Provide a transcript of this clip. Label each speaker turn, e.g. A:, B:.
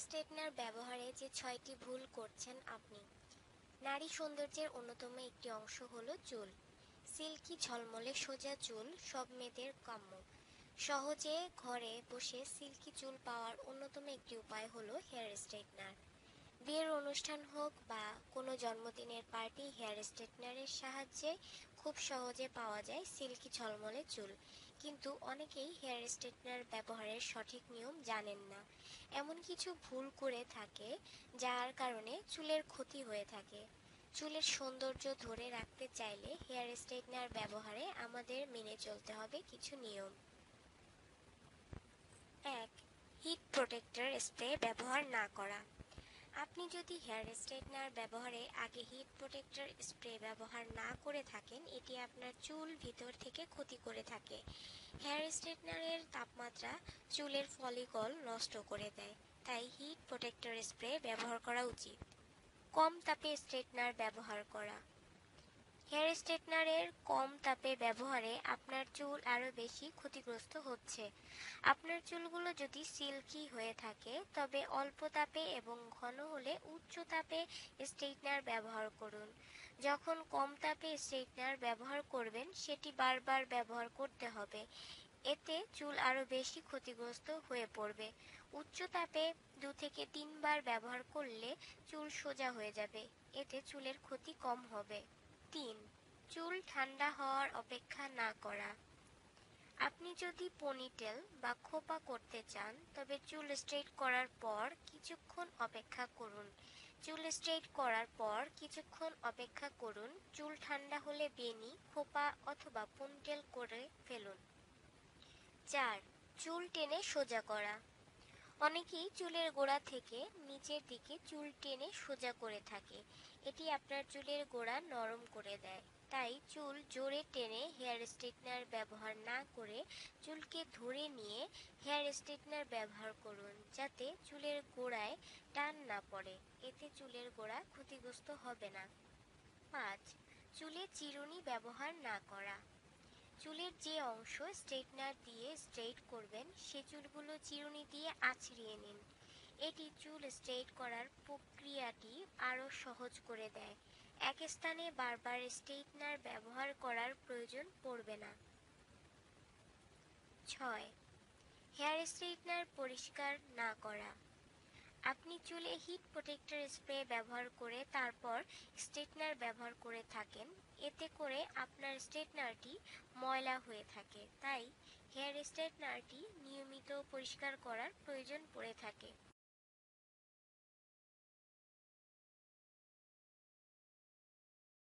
A: Straightener ব্যবহারে যে ছয়টি ভুল করছেন আপনি। নারী সৌন্দর্যের অন্যতম একটি অংশ হল চুল। সিল্কি ঝলমলে সোজা চুল, সব মেয়েদের কাম্য। সহজে ঘরে বসে সিল্কি চুল পাওয়ার অন্যতম একটি উপায় হল হেয়ার স্ট্রেটনার। বিয়ের অনুষ্ঠান হোক বা কোনো জন্মদিনের পার্টি, হেয়ার স্ট্রেটনারের সাহায্যে খুব সহজে পাওয়া যায় সিল্কি ঝলমলে চুল। কিন্তু অনেকেই হেয়ার স্ট্রেটনার ব্যবহারের সঠিক নিয়ম জানেন না। এমন কিছু ভুল করে থাকে যার কারণে চুলের ক্ষতি হয়ে থাকে। চুলের সৌন্দর্য ধরে রাখতে চাইলে হেয়ার স্ট্রেটনার ব্যবহারে আমাদের মেনে চলতে হবে কিছু নিয়ম। এক, হিট প্রোটেক্টর স্প্রে ব্যবহার না করা। আপনি যদি হেয়ার স্ট্রেটনার ব্যবহারে আগে হিট প্রোটেক্টর স্প্রে ব্যবহার না করে থাকেন, এটি আপনার চুল ভিতর থেকে ক্ষতি করে থাকে। হেয়ার স্ট্রেটনারের তাপমাত্রা চুলের ফলিকল নষ্ট করে দেয়, তাই হিট প্রোটেক্টর স্প্রে ব্যবহার করা উচিত। কম তাপে স্ট্রেটনার ব্যবহার করা। হেয়ার স্ট্রেটনারের কম তাপে ব্যবহারে আপনার চুল আরও বেশি ক্ষতিগ্রস্ত হচ্ছে। আপনার চুলগুলো যদি সিল্কি হয়ে থাকে, তবে অল্প তাপে এবং ঘন হলে উচ্চ তাপে স্ট্রেটনার ব্যবহার করুন। যখন কম তাপে স্ট্রেটনার ব্যবহার করবেন, সেটি বারবার ব্যবহার করতে হবে। এতে চুল আরও বেশি ক্ষতিগ্রস্ত হয়ে পড়বে। উচ্চ তাপে দু থেকে তিনবার ব্যবহার করলে চুল সোজা হয়ে যাবে। এতে চুলের ক্ষতি কম হবে। তিন, চুল ঠান্ডা হওয়ার অপেক্ষা না করা। আপনি যদি পনিটেল বা খোপা করতে চান, তবে চুল স্ট্রেট করার পর কিছুক্ষণ অপেক্ষা করুন। চুল স্ট্রেট করার পর কিছুক্ষণ অপেক্ষা করুন। চুল ঠান্ডা হলে বেনি, খোপা অথবা পনিটেল করে ফেলুন। চার, চুল টেনে সোজা করা। অনেকেই চুলের গোড়া থেকে নিচের দিকে চুল টেনে সোজা করে থাকে। এটি আপনার চুলের গোড়া নরম করে দেয়। তাই চুল জোরে টেনে হেয়ার স্ট্রেটনার ব্যবহার না করে চুলকে ধরে নিয়ে হেয়ার স্ট্রেটনার ব্যবহার করুন, যাতে চুলের গোড়ায় টান না পড়ে। এতে চুলের গোড়া ক্ষতিগ্রস্ত হবে না। পাঁচ, চুলে চিরুনি ব্যবহার না করা। চুলের যে অংশ স্ট্রেটনার দিয়ে স্ট্রেট করবেন, সে চুলগুলো চিরুনি দিয়ে আছড়িয়ে নিন। এটি চুল স্ট্রেট করার প্রক্রিয়াটি আরও সহজ করে দেয়। এক স্থানে বারবার স্ট্রেটনার ব্যবহার করার প্রয়োজন পড়বে না। ছয়, হেয়ার স্ট্রেটনার পরিষ্কার না করা। আপনি চুলে হিট প্রোটেক্টর স্প্রে ব্যবহার করে তারপর স্ট্রেটনার ব্যবহার করে থাকেন। এতে করে আপনার স্ট্রেটনারটি ময়লা হয়ে থাকে। তাই হেয়ার স্ট্রেটনারটি নিয়মিত পরিষ্কার করার প্রয়োজন পড়ে থাকে।